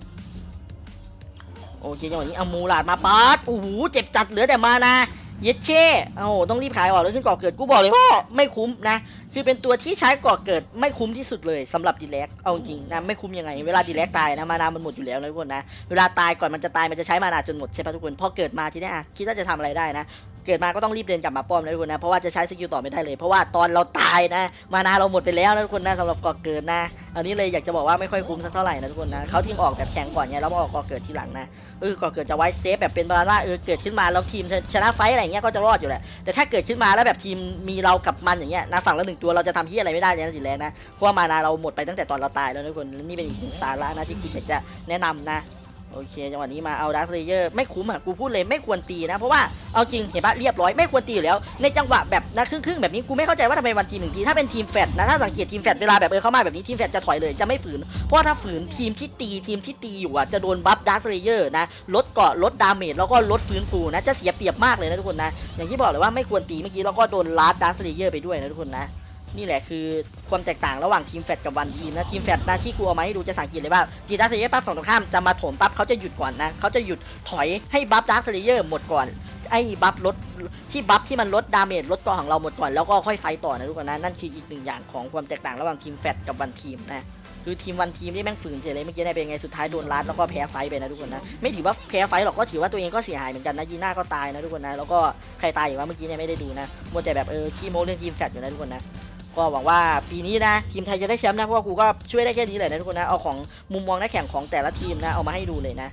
โอเคจังหวะนี้เอามูลาดมาปาดโอ้โหเจ็บจัดเหลือแต่มานะเย็ดเช่โอ้โหต้องรีบขายออกแล้วขึ้นก่อเกิดกูบอกเลยว่าไม่คุ้มนะ คือเป็นตัวที่ใช้ก่อเกิดไม่คุ้มที่สุดเลยสำหรับดีแลกเอาจริงนะไม่คุ้มยังไง เวลาดีแลกตายนะมานามันหมดอยู่แล้วนะทุกคนนะ เวลาตายก่อนมันจะตายมันจะใช้มานาจนหมดใช่ปะทุกคนพอเกิดมาทีเนี้ยอะคิดว่าจะทำอะไรได้นะ เกิดมาก็ต้องรีบเดินกลับมาป้อมนะทุกคนนะ เพราะว่าจะใช้สกิลต่อไม่ได้เลย เพราะว่าตอนเราตายนะ มานาเราหมดไปแล้วนะทุกคนนะสำหรับก่อเกิดนะ อันนี้เลยอยากจะบอกว่าไม่ค่อยคุ้มสักเท่าไหร่นะทุกคนนะเขาทีมออกแบบแข็งก่อนไงแล้วมาออกก่อเกิดทีหลังนะเออก่อเกิดจะไว้เซฟแบบเป็นบาลานซ์ว่าเออเกิดขึ้นมาแล้วทีมชนะไฟต์อะไรเงี้ยก็จะรอดอยู่แหละแต่ถ้าเกิดขึ้นมาแล้วแบบทีมมีเรากับมันอย่างเงี้ยนะฝั่งละหนึ่งตัวเราจะทำที่อะไรไม่ได้เลยนะทีแรกนะเพราะว่ามานาเราหมดไปตั้งแต่ตอนเราตายแล้วนะทุกคนนี่เป็นอีกหนึ่งสาระนะที่กูอยากจะแนะนำนะ โอเคจังหวะนี้มาเอาดักเลเยอร์ไม่คุ้มอะกูพูดเลยไม่ควรตีนะ เพราะว่าเอาจริงเห็นปะเรียบร้อยไม่ควรตีอยู่แล้ว ในจังหวะแบบนะครึ่งๆแบบนี้กูไม่เข้าใจว่าทำไมวันทีมหนึ่งทีถ้าเป็นทีมแฟดนะถ้าสังเกตทีมแฟดเวลาแบบเออเข้ามาแบบนี้ทีมแฟดจะถอยเลยจะไม่ฝืน เพราะว่าถ้าฝืนทีมที่ตีทีมที่ตีอยู่อะจะโดนบัฟดักเลเยอร์นะลดเกาะลดดาเมจแล้วก็ลดฟื้นฟูนะจะเสียเปรียบมากเลยนะทุกคนนะอย่างที่บอกเลยว่าไม่ควรตีเมื่อกี้แล้วก็โดนลาดดักเลเยอร์ไปด้วยนะทุกคนนะ นี่แหละคือความแตกต่างระหว่างทีมแฟดกับวันทีมนะทีมแฟดนะที่กูเอามาให้ดูจะสังเกตเลยว่าจีดักเลเยอร์ปั๊บฝั่งตรงข้ามจะมาถมปั๊บเขาจะหยุดก่อนนะเขาจะหยุดถอยให้บัฟดักเลเยอร์หมดก่อนไอ้บัฟลดที่บัฟที่มันลดดาเมจลดตัวของเราหมดก่อนแล้วก็ค่อยไฟต่อนะทุกคนนะนั่นคืออีกหนึ่งอย่างของความแตกต่างระหว่างทีมแฟตกับวันทีมนะคือทีมวันทีมนี่แม่งฝืนเฉยเลยเมื่อกี้เนี่ยเป็นไงสุดท้ายโดนลัดแล้วก็แพ้ไฟไปนะทุกคนนะไม่ถือว่าแพ้ไฟหรอกก็ถือว่าตัวเองก็เสียหายเหมือนกันนะยีน่าก็ตายนะทุกคนนะแล้วก็ใครตายอยู่ว่าเมื่อกี้เนี่ยไม่ได้ดูนะมัวแต่แบบเออขี้โม้เรื่องทีมแฟตอยู่นะทุกคนนะ ก็หวังว่าปีนี้นะ ทีมไทยจะได้แชมป์นะเพราะว่ากูก็ช่วยได้แค่นี้เลยนะทุกคนนะเอาของมุมมองนักแข่งของแต่ละทีมนะเอามาให้ดูเลยนะ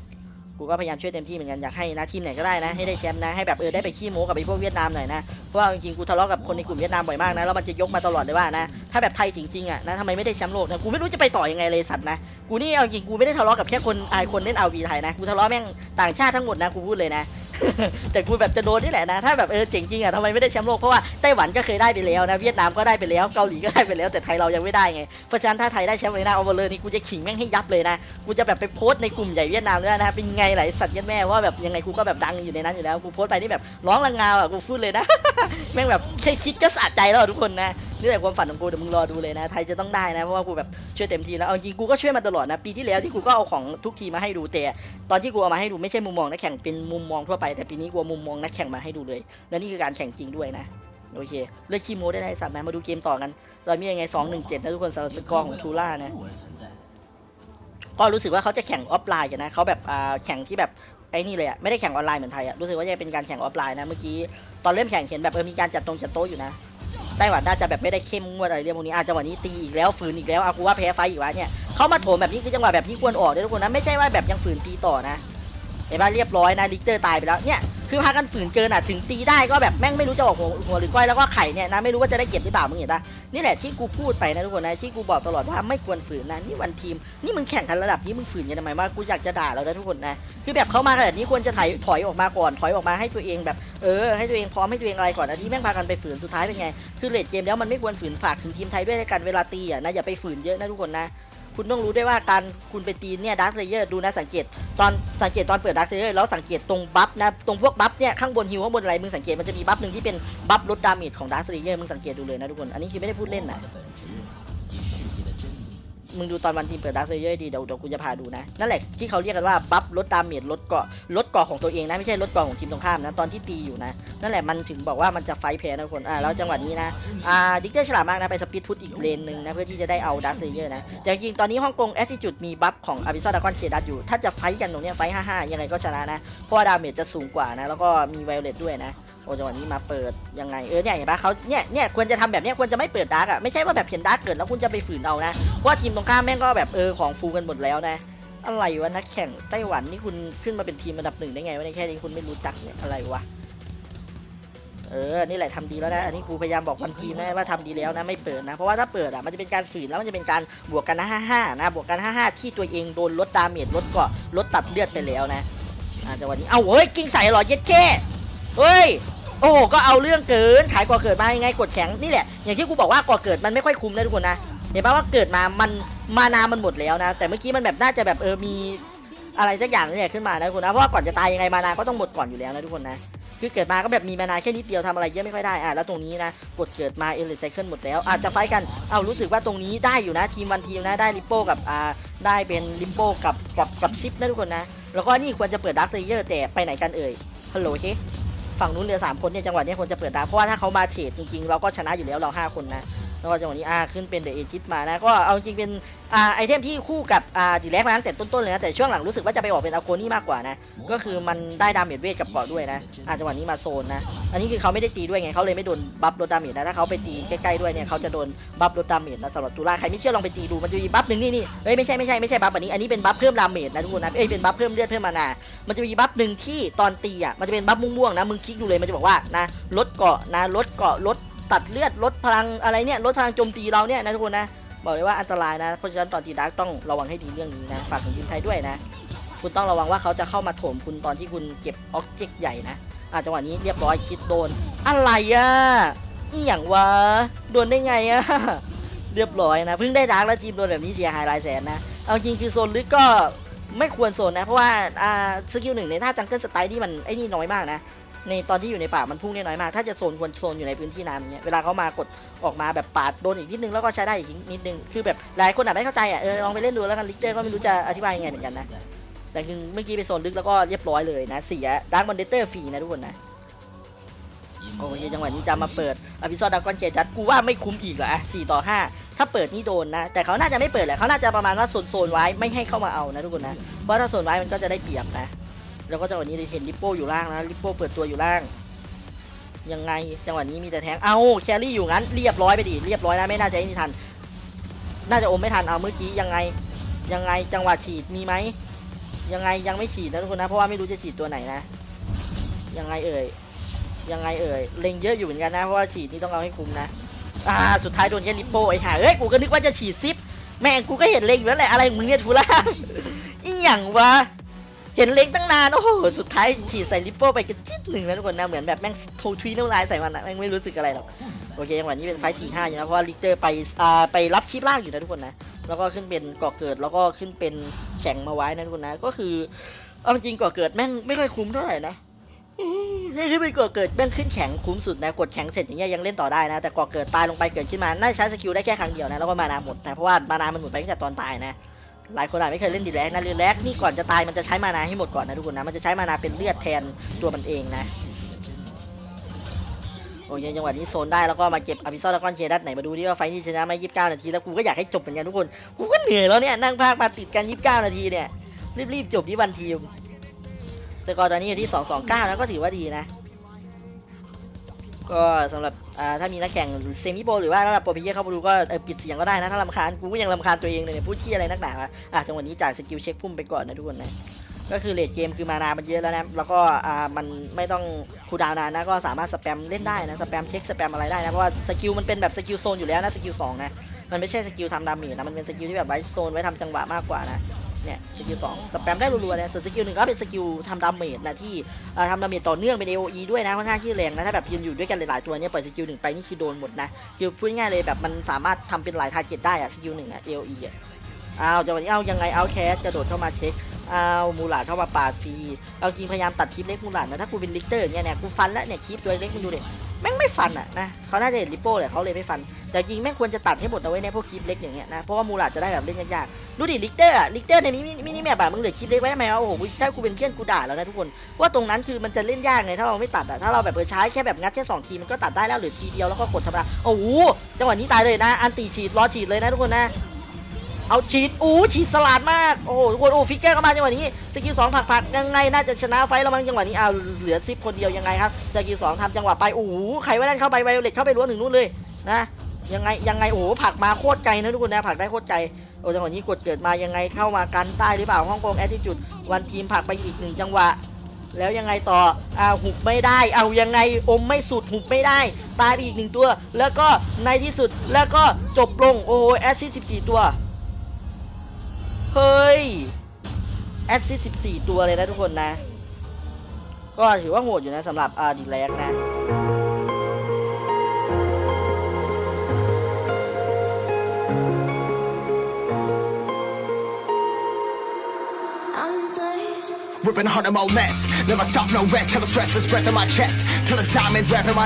กูก็พยายามช่วยเต็มที่เหมือนกันอยากให้นะทีมไหนก็ได้นะให้ได้แชมป์นะให้แบบเออได้ไปขี้โม้กับไอ้พวกเวียดนามหน่อยนะเพราะว่าจริงๆกูทะเลาะกับคนในกลุ่มเวียดนามบ่อยมากนะแล้วมันจะยกมาตลอดเลยว่านะถ้าแบบไทยจริงๆอะนะทำไมไม่ได้แชมป์โลกนะกูไม่รู้จะไปต่อยังไงเลยสัตว์นะกูนี่เอาจริงกูไม่ได้ทะเลาะกับแค่คนไอคนเล่นเอาวีไทยนะกูทะเลาะแม่งต่างชาติทั้งหมดนะกูพูดเลยนะ แต่กูแบบจะโดนนี่แหละนะ ถ้าแบบเออเจ๋งจริงอะทำไมไม่ได้แชมป์โลก เพราะว่าไต้หวันก็เคยได้ไปแล้วนะ เวียดนามก็ได้ไปแล้ว เกาหลีก็ได้ไปแล้ว แต่ไทยเรายังไม่ได้ไง เพราะฉะนั้นถ้าไทยได้แชมป์เลยนะเอาเลยนี่กูจะขิงแม่งให้ยับเลยนะ กูจะแบบไปโพสต์ในกลุ่มใหญ่เวียดนามด้วยนะ เป็นไงไหลสัตว์ยัดแม่ว่าแบบยังไงกูก็แบบดังอยู่ในนั้นอยู่แล้ว กูโพสต์ไปนี่แบบร้องระงาวอะ กูพูดเลยนะ แม่งแบบแค่คิดก็สะใจแล้วทุกคนนะ นี่แหละความฝันของกูเดี๋ยวมึงรอดูเลยนะไทยจะต้องได้นะเพราะว่ากูแบบช่วยเต็มที่แล้วเอาจริงกูก็ช่วยมาตลอดนะปีที่แล้วที่กูก็เอาของทุกทีมมาให้ดูแต่ตอนที่กูเอามาให้ดูไม่ใช่มุมมองนักแข่งเป็นมุมมองทั่วไปแต่ปีนี้กูเอามุมมองนักแข่งมาให้ดูเลยและนี่คือการแข่งจริงด้วยนะโอเคเลือกคีโมได้ไอ้สัตว์นะมาดูเกมต่อกันเรามียังไง2 1 7นะทุกคนสำหรับสกอร์ของทูล่านะก็รู้สึกว่าเขาจะแข่งออฟไลน์นะเขาแบบแข่งที่แบบไอ้นี่เลยอะไม่ได้แข่งออนไลน์เหมือนไทยอะรู้สึกว่าจะเป็นการแข่งออฟไลน์นะเมื่อกี้ตอนเริ่มแข่งเห็นแบบเออมีการจัดตรงจัดโต๊ะอยู่นะ ไต้หวันน่าจะแบบไม่ได้เข้มงวดอะไรเรื่องพวกนี้อาจจะวันนี้ตีอีกแล้วฝืนอีกแล้วอากูว่าแพ้ไฟอีกวะเนี่ยเขามาโถมแบบนี้คือจังหวะแบบที่ควรออกด้วยทุกคนนะไม่ใช่ว่าแบบยังฝืนตีต่อนะเห็นปะเรียบร้อยนะลิกเตอร์ตายไปแล้วเนี่ย คือพากันฝืนเกินอะถึงตีได้ก็แบบแม่งไม่รู้จะออกหัวหัวหรือก้อยแล้วก็ไข่เนี่ยนะไม่รู้ว่าจะได้เก็บหรือเปล่ามึงเห็นปะนี่แหละที่กูพูดไปนะทุกคนนะที่กูบอกตลอดว่าไม่ควรฝืนนะนี่วันทีมนี่มึงแข่งกันระดับนี้มึงฝืนยังทำไมว่ากูอยากจะด่าเรานะทุกคนนะคือแบบเขามาขนาดนี้ควรจะถอยถอยออกมาก่อนถอยออกมาให้ตัวเองแบบเออให้ตัวเองพร้อมให้ตัวเองอะไรก่อนอันะที่แม่งพากันไปฝืนสุดท้ายเป็นไงคือเลดเกมแล้วมันไม่ควรฝืนฝากถึงทีมไทยด้วยกันเวลาตีอะนะอย่าไปฝืนเยอะนะทุกคนนะ คุณต้องรู้ได้ว่าการคุณไปตีเนี่ยดักเลเยอร์ดูนะสังเกต ตอนสังเกตตอนเปิดดักเลเยอร์แล้วสังเกตตรงบัฟนะตรงพวกบัฟเนี่ยข้างบนฮิวข้างบนอะไรมึงสังเกตมันจะมีบัฟหนึ่งที่เป็นบัฟลดดาเมจของดักเลเยอร์มึงสังเกตดูเลยนะทุกคนอันนี้คือไม่ได้พูดเล่นนะ มึงดูตอนวันทีมเปิดดักเลเยอร์ดีเดี๋ยวเดี๋ยวกูจะพาดูนะ นั่นแหละที่เขาเรียกกันว่าบัฟลดดาเมจลดเกาะลดเกาะของตัวเองนะ ไม่ใช่ลดเกาะของทีมตรงข้ามนะ ตอนที่ตีอยู่นะ นั่นแหละมันถึงบอกว่ามันจะไฟแพ้นะคนอ่าแล้วจังหวะนี้นะอ่าดิกเตอร์ฉลาดมากนะ ไปสปีดพุทอีกเลนหนึ่งนะ เพื่อที่จะได้เอาดัสเลเยอร์นะแต่จริงๆตอนนี้ฮ่องกงแอตติจูดมีบัฟของอาบิซอดากอนเคดัสอยู่ถ้าจะไฟกันตรงเนี้ยไฟท์5-5ยังไงก็ชนะนะเพราะว่าดาเมจจะสูงกว่านะแล้วก็มีไวโอเลตด้วยนะ โอ้จังหวะนี้มาเปิดยังไงเออเนี่ยเห็นปะเขาเนี่ยเนี่ยควรจะทำแบบเนี้ยควรจะไม่เปิดดาร์กอะไม่ใช่ว่าแบบเห็นดาร์กเกิดแล้วคุณจะไปฝืนเอานะเพราะว่าทีมตรงข้ามแม่งก็แบบเออของฟูกันหมดแล้วนะ อะไรวะนักแข่งไต้หวันนี่คุณขึ้นมาเป็นทีมอันดับหนึ่งได้ไงวะในแค่นี้คุณไม่รู้จักเนี่ยอะไรวะเออ นี่แหละทำดีแล้วนะ อันนี้กูพยายามบอกวันทีมนะว่าทำดีแล้วนะไม่เปิดนะ เพราะว่าถ้าเปิดอะมันจะเป็นการฝืนแล้วมันจะเป็นการบวกกันนะห้าห้านะ บวกกันห้าห้าที่ตัวเองโดนลดดาเมจลดเกาะลดตัดเลือดไปแล้วนะอ่าจังหวะนี้ เอ้าเฮ้ย กิ้งใส่หรอเย็ดแค่เฮ้ย โอ้ก็เอาเรื่องเกินขายก่อเกิดมายังไงกดแข็งนี่แหละอย่างที่กูบอกว่าก่อเกิดมันไม่ค่อยคุ้มนะทุกคนนะเห็นปะว่าเกิดมามันมานามันหมดแล้วนะ แต่เมื่อกี้มันแบบน่าจะแบบเออมีอะไรสักอย่างนี่แหละขึ้นมานะทุกคนนะเพราะว่าก่อนจะตายยังไงมานาก็ต้องหมดก่อนอยู่แล้วนะทุกคนนะคือเกิดมาก็แบบมีมานาแค่นิดเดียวทำอะไรเยอะไม่ค่อยได้อะแล้วตรงนี้นะกดเกิดมาเอลิไซเคิลหมดแล้วอาจจะไฟกันเอารู้สึกว่าตรงนี้ได้อยู่นะทีมวันทีมนะได้ลิปโป้กับอ่าได้เป็นลิปโป้กับกับกับซิปนะทุกคนนะแล้วก็นี่ควรจะเปิดดักเลเยอร์แต่ไปไหนกันเอ่ยฮัลโหลเช ฝั่งนู้นเหลือสามคนเนี่ยจังหวะเนี้ยควรจะเปิดดาเพราะว่าถ้าเขามาเทรดจริงๆ เราก็ชนะอยู่แล้วเราห้าคนนะ แล้วก็จังหวะนี้อาขึ้นเป็นเดอะเอจิตมานะก็เอาจริงเป็นอาไอเทมที่คู่กับอาดีแลกมาตั้งแต่ต้นๆเลยนะแต่ช่วงหลังรู้สึกว่าจะไปออกเป็นอาโกนี่มากกว่านะก็คือมันได้ดาเมจเวทกับเกาะด้วยนะอาจังหวะนี้มาโซนนะอันนี้คือเขาไม่ได้ตีด้วยไงเขาเลยไม่โดนบัฟลดดาเมจนะถ้าเขาไปตีใกล้ๆด้วยเนี่ยเขาจะโดนบัฟลดดาเมจนะสำหรับตุลาใครไม่เชื่อลองไปตีดูมันจะมีบัฟหนึ่งนี่นี่เฮ้ยไม่ใช่ไม่ใช่ไม่ใช่บัฟอันนี้อันนี้เป็นบัฟเพิ่มดาเมจนะทุกคนนะเอ้ยเป็นบัฟเพิ่มเลือดเพิ่มมานามันจะมีบัฟหนึ่งที่ตอนตีอะมันจะเป็นบัฟม่วงๆนะมึงคลิกดูเลยมันจะบอกว่านะลดเกาะนะลดเกาะลด ตัดเลือดลดพลังอะไรเนี่ยลดพลังโจมตีเราเนี่ยนะทุกคนนะบอกเลยว่าอันตรายนะเพราะฉะนั้นตอนตีดาร์กต้องระวังให้ดีเรื่องนี้นะฝากถึงทีมไทยด้วยนะ คุณต้องระวังว่าเขาจะเข้ามาโถมคุณตอนที่คุณเก็บออบเจกต์ใหญ่นะอาจังหวะนี้เรียบร้อยคิดโดน อะไรอะนี่อย่างวะโดนได้ไงอะเรียบร้อยนะเพิ่งได้ดาร์กแล้วทีมโดนแบบนี้เสียหายหลายแสนนะเอาจริงคือโซนลึกก็ไม่ควรโซนนะ เพราะว่าอ่าสกิลหนึ่งในท่าจังเกิลสไตล์ที่มันไอ้นี่น้อยมากนะ ในตอนที่อยู่ในป่ามันพุ่งได้น้อยมาก ถ้าจะโซนควรโซนอยู่ในพื้นที่น้ำเงี้ยเวลาเขามากดออกมาแบบปาดโดนอีกนิดนึงแล้วก็ใช้ได้อีกนิดนึงคือแบบหลายคนอาจไม่เข้าใจอะเออลองไปเล่นดูแล้วกันลิกเตอร์ก็ไม่รู้จะอธิบายยังไงเหมือนกันนะแต่คือเมื่อกี้ไปโซนลึกแล้วก็เรียบร้อยเลยนะเสียดังบอลเดเตอร์ฟรีนะทุกคนนะโอเคจังหวะนี้จะมาเปิดอภิซอดดากอนเชจัดกูว่าไม่คุ้มอีกเหรออะสี่ต่อห้าถ้าเปิดนี่โดนนะ แต่เขาน่าจะไม่เปิดแหละเขาน่าจะประมาณว่าโซนโซนๆไว้ไม่ให้เข้ามาเอานะทุกคนนะเพราะถ้าโซนไว้มันก็จะได้เปรียบนะ แล้วก็จังหวะนี้เห็นลิปโป้อยู่ล่างนะลิปโป้เปิดตัวอยู่ล่าง ยังไงจังหวะนี้มีแต่แทง เอาแครี่อยู่งั้นเรียบร้อยไปดิเรียบร้อยนะไม่น่าจะไอ้นี่ทัน น่าจะอมไม่ทันเอาเมื่อกี้ยังไงยังไงจังหวะฉีดมีไหมยังไงยังไม่ฉีดนะทุกคนนะเพราะว่าไม่รู้จะฉีดตัวไหนนะ ยังไงเอ่ยยังไงเอ่ยเล็งเยอะอยู่เหมือนกันนะเพราะว่าฉีดนี่ต้องเอาให้คุ้มนะอ่าสุดท้ายโดนแค่ลิปโป้ไอ้ห่าเอ้ยกูก็นึกว่าจะฉีดซิปแม่งกูก็เห็นเล็งอยู่แล้วแหละอะไรมึงเนี่ยทุล่าอีหยังวะ เห็นเล็งตั้งนานโอ้โหสุดท้ายฉีดใส่ลิปโป้ไปกันจิ๊ดหนึ่งนะทุกคนนะเหมือนแบบแม่งโททวีน้ำลายใส่มันนะแม่งไม่รู้สึกอะไรหรอกโอเคจังหวะนี้เป็นไฟสี่ห้าอยู่นะเพราะว่าลิกเตอร์ไปอ่าไปรับชิปล่างอยู่นะทุกคนนะแล้วก็ขึ้นเป็นก่อเกิดแล้วก็ขึ้นเป็นแข่งมาไว้นะทุกคนนะก็คือเอาจริงก่อเกิดแม่งไม่ค่อยคุ้มเท่าไหร่นะนี่คือเป็นก่อเกิดแม่งขึ้นแข็งคุ้มสุดนะกดแข็งเสร็จอย่างเงี้ยยังเล่นต่อได้นะแต่ก่อเกิดตายลงไปเกิดขึ้นมาน่าใช้สกิลได้แค่ครั้งเดียวนะแล้วก็มานาหมดนะเพราะว่ามานามันหมดไปตั้งแต่ตอนตายนะ หลายคนอาจไม่เคยเล่นดีแลกนะดีแลกนี่ก่อนจะตายมันจะใช้มานาให้หมดก่อนนะทุกคนนะ มันจะใช้มานาเป็นเลือดแทนตัวมันเองนะ โอเคจังหวะนี้โซนได้แล้วก็มาเก็บอภิซอลแล้วก็เชดัสไหนมาดูดิว่าไฟนี้ชนะไหมยี่สิบเก้านาทีแล้วกูก็อยากให้จบเหมือนกันทุกคน กูก็เหนื่อยแล้วเนี่ยนั่งพากมาติดกันยี่สิบเก้านาทีเนี่ยรีบๆจบที่วันทีมสกอร์ตอนนี้อยู่ที่สองสองเก้านะก็ถือว่าดีนะ ก็สำหรับถ้ามีนักแข่งเซมิโปรหรือว่าระดับโปรเพเยเข้ามาดูก็ปิดเสียงก็ได้นะ ถ้าลำคาญกูก็ยังลำคาญตัวเองเลยเนี่ยพูดขี้อะไรนักหนาอะจังหวะนี้จากสกิลเช็คพุ่มไปก่อนนะทุกคนนะก็คือเลดเกมคือมานามันเยอะแล้วนะ แล้วก็อ่ามันไม่ต้องคูดาวน์นานนะ ก็สามารถสแปมเล่นได้นะ สแปมเช็คสแปมอะไรได้นะ เพราะว่าสกิลมันเป็นแบบสกิลโซนอยู่แล้วนะ สกิลสองนะ มันไม่ใช่สกิลทำดาเมจนะ มันเป็นสกิลที่แบบไว้โซนไว้ทำจังหวะมากกว่านะ เนี่ยสกิลสองสแปมได้รัวๆนะส่วนสกิลหนึ่งก็เป็นสกิลทำดาเมจนะที่ทำดาเมจต่อเนื่องเป็น AOE ด้วยนะค่อนข้างที่แรงนะถ้าแบบยืนอยู่ด้วยกันหลายๆตัวเนี่ยปล่อยสกิลหนึ่งไปนี่คือโดนหมดนะคือพูดง่ายเลยแบบมันสามารถทำเป็นหลายทาร์เก็ตได้อะสกิลหนึ่งอะ AOE อะอ้าวจังหวะนี้เอายังไงเอาแคสกระโดดเข้ามาเช็คเอามูหลาดเข้ามาปาดฟรีเอาจริงพยายามตัดคลิปเล็กมูหลาดนะถ้ากูเป็นลิกเตอร์เนี่ยเนี่ยกูฟันแล้วเนี่ยคลิปตัวเล็กมึงดูเดิ แม่งไม่ฟันอะนะเขาน่าจะเห็นลิปโป้แหละเขาเลยไม่ฟัน แต่จริงแม่งควรจะตัดให้หมดเอาไว้ในพวกคลิปเล็กอย่างเงี้ยนะ เพราะว่ามูลาจะได้แบบเล่นยากๆ ดูดิลิกเตอร์อะลิกเตอร์ในมินิมินิแมปอะมึงเหลือคลิปเล็กไว้ทำไมวะโอ้โหถ้ากูเป็นเพื่อนกูด่าแล้วนะทุกคน ว่าตรงนั้นคือมันจะเล่นยากไงถ้าเราไม่ตัดอะถ้าเราแบบเออใช้แค่แบบงัดแค่สองทีมันก็ตัดได้แล้วหรือทีเดียวแล้วก็กดธรรมดาโอ้โหจังหวะนี้ตายเลยนะ อันตีฉีดรอฉีดเลยนะทุกคนนะ เอาฉีดอู้ฉีดสลัดมากโอ้โหทุกคนโอ้ฟิกเกอร์เข้ามาจังหวะนี้สกิลสองผักผักยังไงน่าจะชนะไฟแล้วมั้งจังหวะนี้เอาเหลือซิปคนเดียวยังไงครับสกิลสองทำจังหวะไปโอ้โหใครว่านั่นเข้าไปไวโอเลตเข้าไปล้วงถึงนู้นเลยนะยังไงยังไงโอ้โหผักมาโคตรไกลนะทุกคนนะผักได้โคตรไกลโอ้จังหวะนี้กดเกิดมายังไงเข้ามากันใต้หรือเปล่าฮ่องกงแอตติจุดวันทีมผักไปอีกหนึ่งจังหวะ แล้วยังไงต่ออ่าหุบไม่ได้ เอายังไงอมไม่สุดหุบไม่ได้ ตายไปอีกหนึ่งตัว แล้วก็ในที่สุดแล้วก็จบลงโอ้โหแอสซิสิบสี่ตัว เฮ้ย แอสซิสสิบสี่ตัวเลยนะทุกคนนะ ก็ถือว่าโหดอยู่นะสำหรับอาดีแลกนะ Ripping hard, I'm all less. Never stop, no rest till the stress is breath in my chest. Till it's diamonds wrapping my